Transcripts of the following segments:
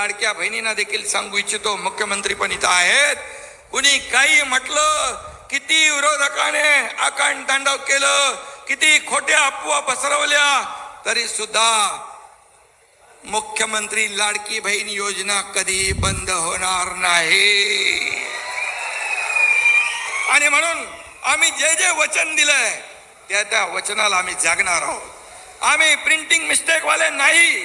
लाडक्या बहिणींना देखील सांगू इच्छितो मुख्यमंत्री पण इथं आहेत. कुणी काही म्हटलं किती विरोधकाने आकांड तांडव केलं किती खोट्या अफवा पसरवल्या तरी सुद्धा मुख्यमंत्री लाडकी बहीण योजना कधी बंद होणार नाही. आणि म्हणून आम्ही जे जे वचन दिलंय त्या त्या वचनाला आम्ही जागणार आहोत. आम्ही प्रिंटिंग मिस्टेक वाले नाही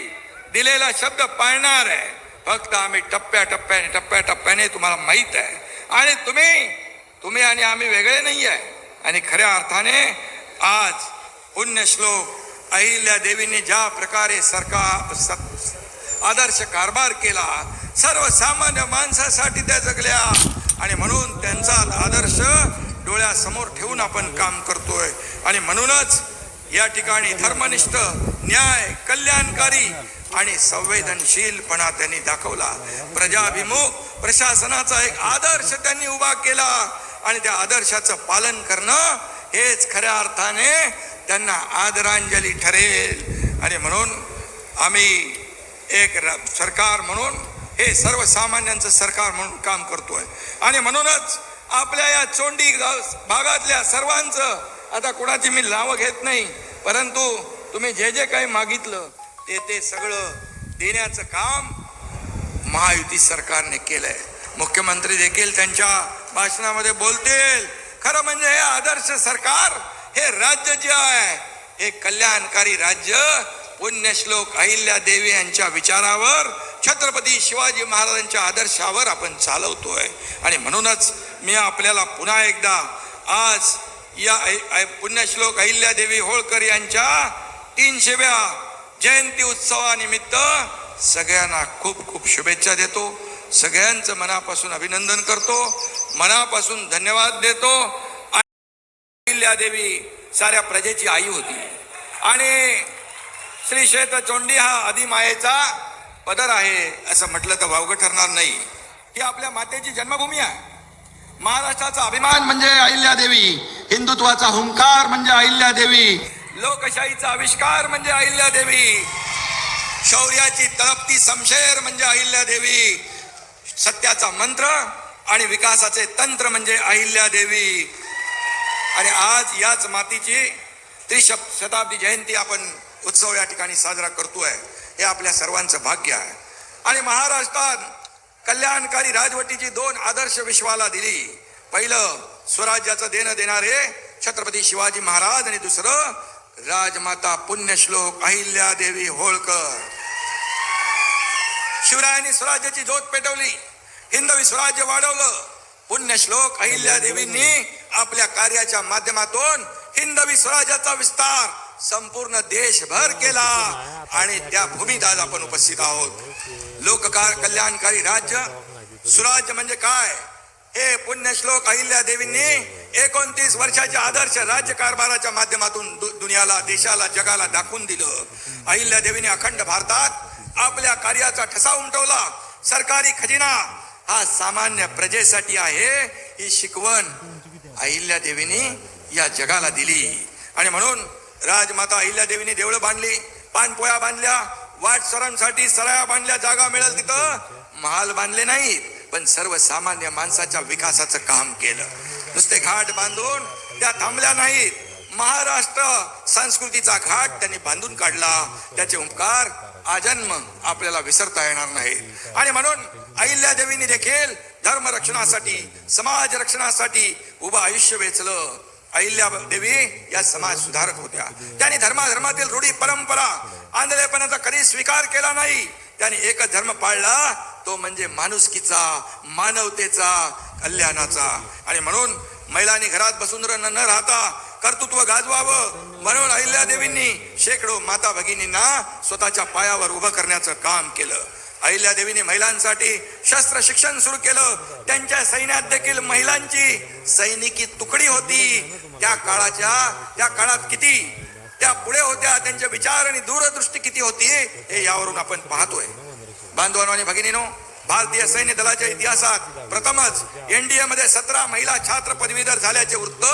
दिलेला शब्द पाळणार आहे. फक्त आम्ही टप्प्या टप्प्याने टप्प्या टप्प्याने तुम्हाला माहीत आहे. आणि तुम्ही तुम्ही आणि आम्ही वेगळे नाही आहे. आणि खऱ्या अर्थाने आज पुण्यश्लोक अहिल्या देवींनी ज्या प्रकारे सरकार स- आदर्श कारभार केला सर्वसामान्य माणसासाठी त्या जगल्या आणि म्हणून त्यांचा आदर्श डोळ्यासमोर ठेवून आपण काम करतोय. आणि म्हणूनच या ठिकाणी धर्मनिष्ठ न्याय कल्याणकारी आणि संवेदनशीलपणा त्यांनी दाखवला. प्रजाभिमुख प्रशासनाचा एक आदर्श त्यांनी उभा केला आणि त्या आदर्शाचं पालन करणं हेच खऱ्या अर्थाने त्यांना आदरांजली ठरेल. आणि म्हणून आम्ही एक र- सरकार म्हणून हे सर्वसामान्यांचं सरकार म्हणून काम करतोय. आणि म्हणूनच आपल्या या चोंडी भागातल्या सर्वांचं आता कोणाची मी नावं घेत नाही परंतु तुम्ही जे जे काही मागितलं ते ते सगळं देण्याचं काम महायुती सरकारने केलंय. मुख्यमंत्री देखील त्यांच्या भाषणामध्ये बोलतील. खरं म्हणजे हे आदर्श सरकार हे राज्य जे आहे हे कल्याणकारी राज्य पुण्यश्लोक अहिल्या देवी यांच्या विचारावर छत्रपती शिवाजी महाराजांच्या आदर्शावर आपण चालवतोय. आणि म्हणूनच मी आपल्याला पुन्हा एकदा आज या ऐ- पुण्यश्लोक अहिल्या देवी होळकर यांच्या तीनशेव्या जयंती उत्सवानिमित्त सगळ्यांना खूप खूप शुभेच्छा देतो. सगळ्यांचं मनापासून अभिनंदन करतो. मनापासून धन्यवाद देतो. देवी साऱ्या प्रजेची आई होती. आणि श्री क्षेत्र चोंडी हा आदिमायेचा पदर आहे असं म्हटलं तर वावगं ठरणार नाही. ही आपल्या मातेची जन्मभूमी आहे. महाराष्ट्राचा अभिमान म्हणजे अहिल्या देवी हिंदुत्वाचा हुंकार म्हणजे अहिल्या देवी लोकशाहीचा आविष्कार म्हणजे अहिल्या देवी शौर्याची तळपती समशेर म्हणजे अहिल्या देवी सत्याचा मंत्र आणि विकासाचे तंत्र म्हणजे अहिल्या देवी आणि आज याच मातीची त्रिशप शताब्दी जयंती आपण उत्सव या ठिकाणी साजरा करतोय. हे आपल्या सर्वांचं भाग्य आहे. आणि महाराष्ट्रात कल्याणकारी राजवटीची दोन आदर्श विश्वाला दिली. पहिलं स्वराज्याचं देणं देणारे छत्रपती शिवाजी महाराज आणि दुसरं राजमाता पुण्यश्लोक अहिल्या देवी होळकर. शिवरायांनी स्वराज्याची ज्योत पेटवली. हिंदवी स्वराज्य वाढवलं. पुण्यश्लोक अहिल्या देवींनी आपल्या कार्याच्या माध्यमातून हिंदवी स्वराज्याचा विस्तार संपूर्ण देशभर केला. आणि त्या भूमीत आज आपण उपस्थित आहोत. लोककार कल्याणकारी राज्य. स्वराज्य म्हणजे काय? हे पुण्यश्लोक अहिल्या देवींनी एकोणतीस वर्षाच्या आदर्श राज्य कारभाराच्या माध्यमातून दु- दुनियाला देशाला जगाला दाखवून दिलं. अहिल्या देवीने अखंड भारतात आपल्या कार्याचा ठसा उमटवला. सरकारी खजिना हा सामान्य प्रजेसाठी आहे. ही शिकवण अहिल्या देवीने या जगाला दिली. आणि म्हणून राजमाता अहिल्या देवीने देवळं बांधली पानपोया बांधल्या वाट सरांसाठी सराया बांधल्या जागा मिळेल तिथं. महाल बांधले नाहीत पण सर्वसामान्य माणसाच्या विकासाचं काम केलं. नुसते घाट बांधून त्या थांबल्या नाहीत. महाराष्ट्र संस्कृतीचा घाट त्यांनी बांधून काढला. त्याचे उपकार आजन्म आपल्याला विसरता येणार नाही आणि म्हणून अहिल्या देवीने देखील धर्म रक्षणासाठी समाज रक्षणासाठी उभं आयुष्य वेचलं. अहिल्या देवी या समाज सुधारक होत्या. त्यांनी धर्माधर्मातील रूढी परंपरा आंधळेपणाचा कधी स्वीकार केला नाही. त्यांनी एकच धर्म पाळला तो म्हणजे माणुसकीचा मानवतेचा कल्याणाचा. आणि म्हणून महिलांनी घरात बसून न राहता कर्तृत्व गाजवावं म्हणून अहिल्या देवींनी शेकडो माता भगिनींना स्वतःच्या पायावर उभं करण्याचं काम केलं. अहिल्या देवीने महिलांसाठी शस्त्र शिक्षण सुरू केलं. त्यांच्या सैन्यात देखील महिलांची सैनिकी तुकडी होती. त्या काळाच्या त्या काळात किती त्या पुढे होत्या त्यांचे विचार आणि दूरदृष्टी किती होती हे यावरून आपण पाहतोय. बांधवांनो आणि भगिनीनो भारतीय सैन्य दलाच्या इतिहासात प्रथमच एनडीए मध्ये सतरा महिला छात्र पदवीधर झाल्याचे वृत्त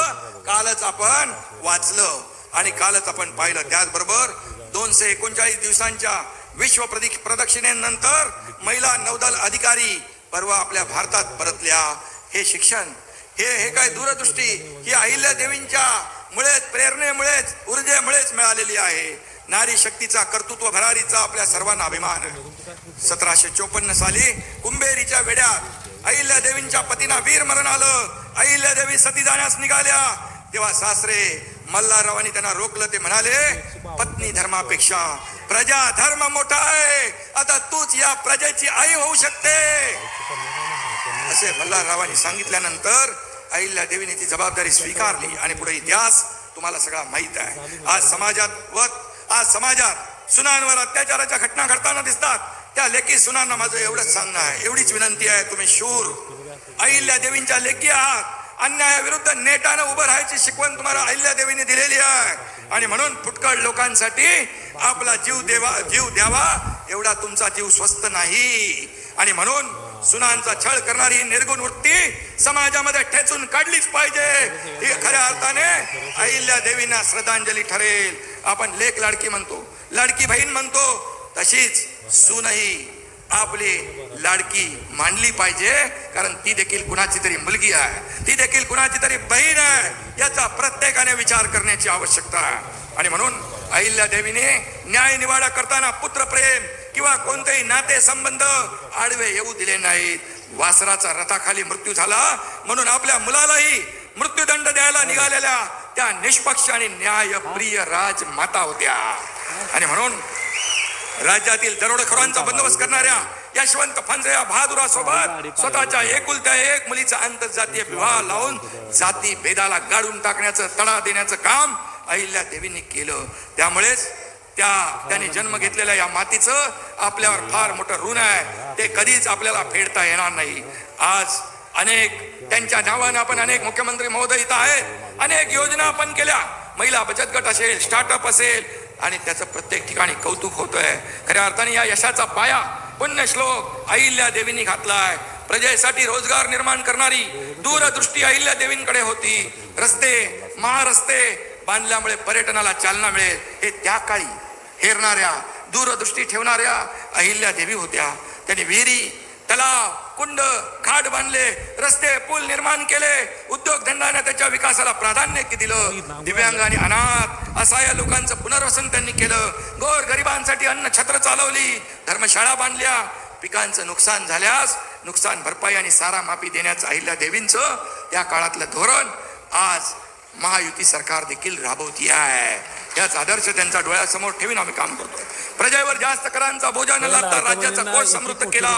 कालच आपण वाचलं. आणि कालच आपण पाहिलं. त्याचबरोबर दोनशे एकोणचाळीस दिवसांच्या विश्व प्रदक्षिणेनंतर महिला नौदल अधिकारी परवा आपल्या भारतात परतल्या. हे शिक्षण हे हे काय दूरदृष्टी ही अहिल्या देवींच्या मुळेच प्रेरणेमुळेच ऊर्जेमुळेच मिळालेली आहे. नारी शक्तीचा कर्तृत्व भरारीचा आपल्या सर्वांना अभिमान. सतराशे चोपन्न साली कुंभेरीच्या वेड्यात अहिल्या देवींच्या पतीना वीर मरण आलं. अहिल्या देवी सती जाण्यास निघाल्या. तेव्हा सासरे मल्हाररावांनी त्यांना रोखलं ते म्हणाले पत्नी धर्मापेक्षा प्रजा धर्म मोठा आहे. आता तूच या प्रजेची आई होऊ शकते. असे मल्हाररावांनी सांगितल्यानंतर अहिल्या देवीने ती जबाबदारी स्वीकारली आणि पुढे इतिहास तुम्हाला सगळा माहीत आहे. आज समाजात व आज समाजात सुनांवर अत्याचाराच्या घटना घडताना दिसतात. त्या लेखी सुनांना माझं एवढंच सांगणं आहे. एवढीच विनंती आहे तुम्ही शूर. अहिल्या देवींच्या लेखी आहात. अन्यायाविरुद्ध नेटानं उभं राहायची शिकवण तुम्हाला अहिल्या देवीने दिलेली आहे. आणि म्हणून फुटकळ लोकांसाठी आपला जीव देवा जीव द्यावा. एवढा तुमचा जीव स्वस्त नाही. आणि म्हणून सुनांचा छळ करणारी ही निर्गुण वृत्ती समाजामध्ये ठेचून काढलीच पाहिजे. ही खऱ्या अर्थाने अहिल्या देवींना श्रद्धांजली ठरेल. आपण लेख लाडकी म्हणतो लाडकी बहीण म्हणतो तशीच सूनही आपली लाडकी मानली पाहिजे कारण ती देखील कुणाची तरी मुलगी आहे ती देखील कुणाची तरी बहीण आहे याचा प्रत्येकाने विचार करण्याची आवश्यकता आहे. आणि म्हणून अहिल्या देवीने न्याय निवाडा करताना पुत्रप्रेम किंवा कोणतेही नाते संबंध आडवे येऊ दिले नाहीत. वासराचा रथाखाली मृत्यू झाला. म्हणून आपल्या मुलालाही मृत्यूदंड द्यायला निघालेल्या त्या निष्पक्ष आणि न्यायप्रिय राजमाता होत्या. आणि म्हणून राज्यातील दरोडखोरांचा बंदोबस्त करणाऱ्या यशवंत फंजया बहादुरा सोबत स्वतःच्या एकुलत्या एक मुलीचा आंतरजातीय विवाह लावून जाती भेदाला गाडून टाकण्याचं तडा देण्याचं काम अहिल्या देवींनी केलं. त्यामुळेच त्या त्यांनी जन्म घेतलेल्या या मातीचं आपल्यावर फार मोठं ऋण आहे. ते कधीच आपल्याला फेडता येणार नाही. आज अनेक त्यांच्या नावानं आपण अनेक मुख्यमंत्री महोदय इथं आहेत. अनेक योजना आपण केल्या. महिला बचत गट असेल स्टार्टअप असेल आणि त्याचं प्रत्येक ठिकाणी कौतुक होतंय. खऱ्या अर्थाने या यशाचा पाया पुण्य श्लोक अहिल्या देवींनी घातलाय. प्रजेसाठी रोजगार निर्माण करणारी दूरदृष्टी अहिल्या देवींकडे होती. रस्ते महारस्ते बांधल्यामुळे पर्यटनाला चालना मिळेल. हे त्या काळी हेरणाऱ्या दूरदृष्टी ठेवणाऱ्या अहिल्या देवी होत्या. त्यांनी विहिरी तलाव कुंड घाट बांधले रस्ते पूल निर्माण केले. उद्योगधंद्याने त्याच्या विकासाला प्राधान्य दिलं. दिव्यांग आणि अनाथ असहाय्य लोकांचं पुनर्वसन त्यांनी केलं. गोर गरिबांसाठी अन्न छत्र चालवली. धर्मशाळा बांधल्या. पिकांचं नुकसान झाल्यास नुकसान भरपाई आणि सारा माफी देण्याचं अहिल्या देवींचं त्या काळातलं धोरण आज महायुती सरकार देखील राबवती आहे याच आदर्श त्यांचा डोळ्यासमोर ठेवून आम्ही काम करतो प्रजेवर जास्त करांचा बोजा न लादता राज्याचा कोष समृद्ध केला.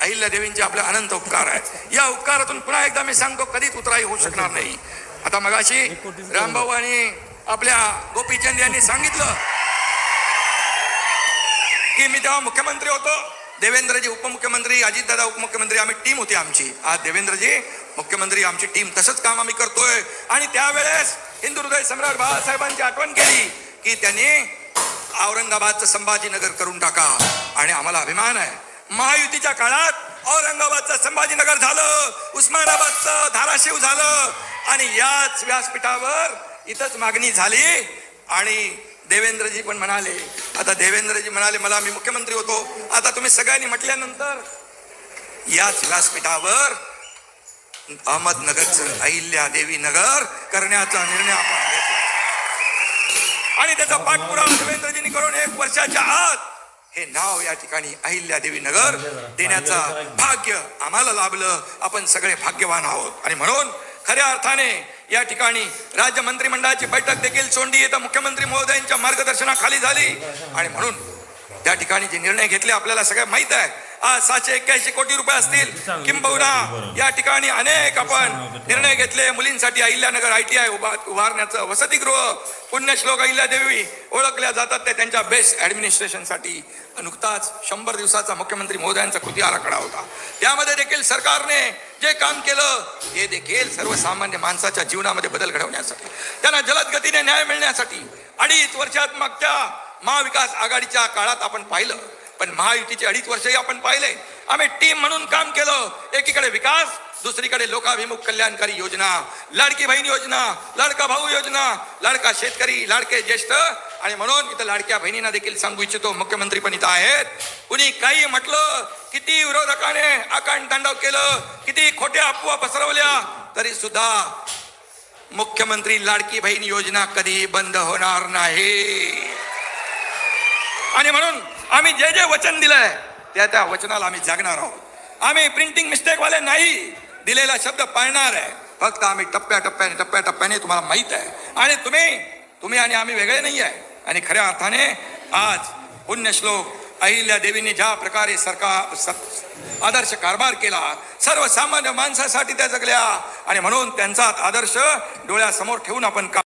अहिल्या देवींचे आपले अनंत उपकार आहेत. या उपकारातून पुन्हा एकदा मी सांगतो कधीच उतराई होऊ शकणार नाही. आता मगाशी रामभाऊ आणि आपल्या गोपीचंद यांनी सांगितलं की मी तेव्हा मुख्यमंत्री होतो. देवेंद्रजी उपमुख्यमंत्री अजितदादा उपमुख्यमंत्री आम्ही टीम होती आमची. आज देवेंद्रजी मुख्यमंत्री आमची टीम तसंच काम आम्ही करतोय. आणि त्यावेळेस हिंदू हृदय सम्राट बाळासाहेबांची आठवण केली की त्यांनी औरंगाबादचं संभाजीनगर करून टाका. आणि आम्हाला अभिमान आहे. महायुतीच्या काळात औरंगाबादचं संभाजीनगर झालं उस्मानाबादचं धाराशिव झालं आणि याच व्यासपीठावर इथंच मागणी झाली. आणि देवेंद्रजी पण म्हणाले आता देवेंद्रजी म्हणाले मला मी मुख्यमंत्री होतो. आता तुम्ही सगळ्यांनी म्हटल्यानंतर याच व्यासपीठावर अहमदनगरचं अहिल्या देवी नगर करण्याचा निर्णय आपण घेतला. आणि त्याचा पाठपुरावा देवेंद्रजींनी करून एक वर्षाच्या आत हे नाव या ठिकाणी अहिल्या देवी नगर देण्याचा भाग्य आम्हाला लाभलं. आपण सगळे भाग्यवान आहोत. आणि म्हणून खऱ्या अर्थाने या ठिकाणी राज्य मंत्रिमंडळाची बैठक देखील सोंडी येतं. मुख्यमंत्री महोदयांच्या मार्गदर्शनाखाली झाली. आणि म्हणून त्या ठिकाणी जे निर्णय घेतले आपल्याला सगळं माहीत आहे. आज सातशे एक्क्याऐंशी कोटी रुपये असतील. किंबहुना या ठिकाणी अनेक आपण निर्णय घेतले. मुलींसाठी अहिल्यानगर आय टी आय उभारण्याचं वसतिगृह पुण्यश्लोक अहिल्या देवी ओळखल्या जातात. ते त्यांच्या बेस्ट ऍडमिनिस्ट्रेशनसाठी नुकताच शंभर दिवसाचा मुख्यमंत्री महोदयांचा कृती आराखडा होता. त्यामध्ये देखील सरकारने जे काम केलं हे देखील सर्वसामान्य माणसाच्या जीवनामध्ये बदल घडवण्यासाठी त्यांना जलद गतीने न्याय मिळण्यासाठी अडीच वर्षात मागच्या महाविकास आघाडीच्या काळात आपण पाहिलं. पण महायुतीचे अडीच वर्षही आपण पाहिले. आम्ही टीम म्हणून काम केलं. एकीकडे विकास दुसरीकडे लोकाभिमुख कल्याणकारी योजना लाडकी बहीण योजना लाडका भाऊ योजना लाडका शेतकरी लाडके ज्येष्ठ. आणि म्हणून इथं लाडक्या बहिणींना देखील सांगू इच्छितो मुख्यमंत्री पण इथं आहेत. कुणी काही म्हटलं किती विरोधकाने आकांड तांडव केलं किती खोट्या अफवा पसरवल्या तरी सुद्धा मुख्यमंत्री लाडकी बहीण योजना कधी बंद होणार नाही. आणि म्हणून आम्ही जे जे वचन दिलंय त्या त्या वचनाला आम्ही जागणार आहोत. आम्ही प्रिंटिंग मिस्टेकवाले नाही दिलेला शब्द पाळणार आहे. फक्त आम्ही टप्प्या टप्प्याने टप्प्या टप्प्याने तुम्हाला माहीत आहे. आणि तुम्ही तुम्ही आणि आम्ही वेगळे नाही आहे. आणि खऱ्या अर्थाने आज पुण्यश्लोक अहिल्या देवीने ज्या प्रकारे सरकार आदर्श कारभार केला सर्वसामान्य माणसासाठी त्या जगल्या. आणि म्हणून त्यांचा आदर्श डोळ्यासमोर ठेवून आपण का